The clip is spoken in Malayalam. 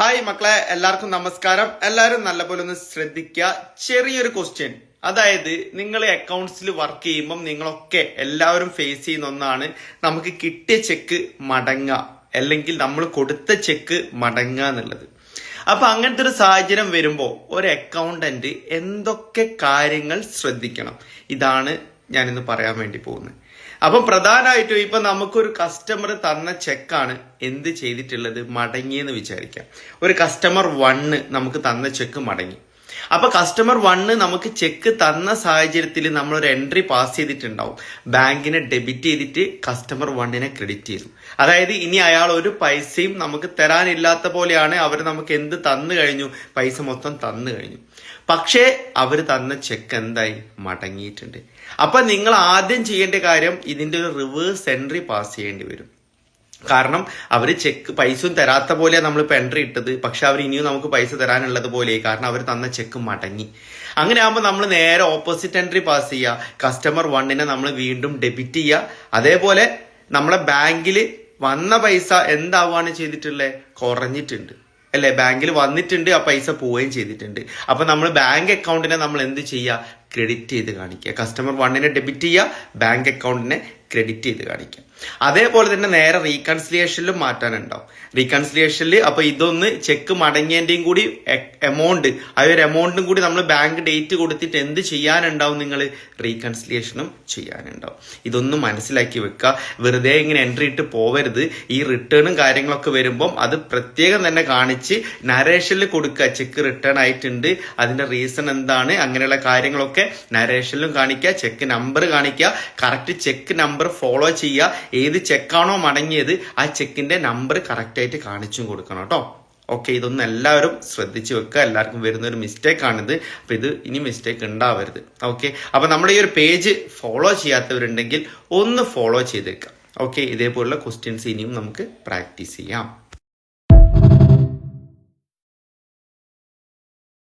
ഹായ് മക്കളെ എല്ലാവർക്കും നമസ്കാരം. എല്ലാവരും നല്ലപോലെ ഒന്ന് ശ്രദ്ധിക്കുക ചെറിയൊരു ക്വസ്റ്റ്യൻ അതായത് നിങ്ങൾ അക്കൗണ്ട്സിൽ വർക്ക് ചെയ്യുമ്പം നിങ്ങളൊക്കെ എല്ലാവരും ഫേസ് ചെയ്യുന്ന ഒന്നാണ് നമുക്ക് കിട്ടിയ ചെക്ക് മടങ്ങുക. അല്ലെങ്കിൽ നമ്മൾ കൊടുത്ത ചെക്ക് മടങ്ങുക എന്നുള്ളത്. അപ്പൊ അങ്ങനത്തെ ഒരു സാഹചര്യം വരുമ്പോൾ ഒരു അക്കൗണ്ടന്റ് എന്തൊക്കെ കാര്യങ്ങൾ ശ്രദ്ധിക്കണം? ഇതാണ് ഞാനിന്ന് പറയാൻ വേണ്ടി പോകുന്നത് അപ്പം പ്രധാനമായിട്ടും ഇപ്പൊ നമുക്കൊരു കസ്റ്റമർ തന്ന ചെക്കാണ് എന്ത് ചെയ്തിട്ടുള്ളത് മടങ്ങിയെന്ന് വിചാരിക്കാം. ഒരു കസ്റ്റമർ വണ്ണ് നമുക്ക് തന്ന ചെക്ക് മടങ്ങി. അപ്പൊ കസ്റ്റമർ വണ്ണ് നമുക്ക് ചെക്ക് തന്ന സാഹചര്യത്തിൽ നമ്മൾ ഒരു എൻട്രി പാസ് ചെയ്തിട്ടുണ്ടാവും ബാങ്കിനെ ഡെബിറ്റ് ചെയ്തിട്ട് കസ്റ്റമർ വണ്ണിനെ ക്രെഡിറ്റ് ചെയ്തു. അതായത് ഇനി അയാൾ ഒരു പൈസയും നമുക്ക് തരാനില്ലാത്ത പോലെയാണ് അവർ നമുക്ക് എന്ത് തന്നു കഴിഞ്ഞു? പൈസ മൊത്തം തന്നു കഴിഞ്ഞു. പക്ഷേ അവർ തന്ന ചെക്ക് എന്തായി? മടങ്ങിയിട്ടുണ്ട്. അപ്പൊ നിങ്ങൾ ആദ്യം ചെയ്യേണ്ട കാര്യം ഇതിന്റെ ഒരു റിവേഴ്സ് എൻട്രി പാസ് ചെയ്യേണ്ടി വരും. കാരണം അവർ ചെക്ക് പൈസയും തരാത്ത പോലെ നമ്മളിപ്പോൾ എൻട്രി ഇട്ടത്. പക്ഷെ അവർ ഇനിയും നമുക്ക് പൈസ തരാനുള്ളത് പോലെ കാരണം അവർ തന്ന ചെക്ക് മടങ്ങി. അങ്ങനെ ആകുമ്പോൾ നമ്മൾ നേരെ ഓപ്പോസിറ്റ് എൻട്രി പാസ് ചെയ്യുക കസ്റ്റമർ വണ്ണിനെ നമ്മൾ വീണ്ടും ഡെബിറ്റ് ചെയ്യുക അതേപോലെ നമ്മളെ ബാങ്കിൽ വന്ന പൈസ എന്താവാണ് ചെയ്തിട്ടുള്ളത് കുറഞ്ഞിട്ടുണ്ട്. അല്ലേ? ബാങ്കിൽ വന്നിട്ടുണ്ട് ആ പൈസ പോവുകയും ചെയ്തിട്ടുണ്ട്. അപ്പൊ നമ്മൾ ബാങ്ക് അക്കൗണ്ടിനെ നമ്മൾ എന്ത് ചെയ്യുക ക്രെഡിറ്റ് ചെയ്ത് കാണിക്കുക. കസ്റ്റമർ വണ്ണിനെ ഡെബിറ്റ് ചെയ്യുക ബാങ്ക് അക്കൗണ്ടിനെ ക്രെഡിറ്റ് ചെയ്ത് കാണിക്കുക. അതേപോലെ തന്നെ നേരെ റീകൺസിലിയേഷനിലും മാറ്റാനുണ്ടാവും. റീകൺസിലിയേഷനിൽ അപ്പൊ ഇതൊന്ന് ചെക്ക് മടങ്ങിയതിന്റെയും കൂടി എമൗണ്ട് ആ ഒരു എമൗണ്ടും കൂടി നമ്മൾ ബാങ്ക് ഡേറ്റ് കൊടുത്തിട്ട് എന്ത് ചെയ്യാനുണ്ടാവും നിങ്ങൾ റീകൺസിലിയേഷനും ചെയ്യാനുണ്ടാവും. ഇതൊന്നും മനസ്സിലാക്കി വെക്കുക. വെറുതെ ഇങ്ങനെ എൻട്രി ഇട്ട് പോവരുത്. ഈ റിട്ടേണും കാര്യങ്ങളൊക്കെ വരുമ്പം അത് പ്രത്യേകം തന്നെ കാണിച്ച് നരേഷനിൽ കൊടുക്കുക. ചെക്ക് റിട്ടേൺ ആയിട്ടുണ്ട്. അതിന്റെ റീസൺ എന്താണ്? അങ്ങനെയുള്ള കാര്യങ്ങളൊക്കെ നരേഷനിലും കാണിക്കുക. ചെക്ക് നമ്പർ കാണിക്കുക. കറക്റ്റ് ചെക്ക് നമ്പർ ഫോളോ ചെയ്യുക. ഏത് ചെക്കാണോ മടങ്ങിയത് ആ ചെക്കിന്റെ നമ്പർ കറക്റ്റായിട്ട് കാണിച്ചും കൊടുക്കണം കേട്ടോ. ഓക്കെ ഇതൊന്നും എല്ലാവരും ശ്രദ്ധിച്ചു വെക്കുക. എല്ലാവർക്കും വരുന്ന ഒരു മിസ്റ്റേക്ക് ആണിത്. അപ്പൊ ഇത് ഇനി മിസ്റ്റേക്ക് ഉണ്ടാവരുത്. ഓക്കെ അപ്പൊ നമ്മുടെ ഈ ഒരു പേജ് ഫോളോ ചെയ്യാത്തവരുണ്ടെങ്കിൽ ഒന്ന് ഫോളോ ചെയ്തേക്കാം ഓക്കെ ഇതേപോലുള്ള ക്വസ്റ്റ്യൻസ് ഇനിയും നമുക്ക് പ്രാക്ടീസ് ചെയ്യാം.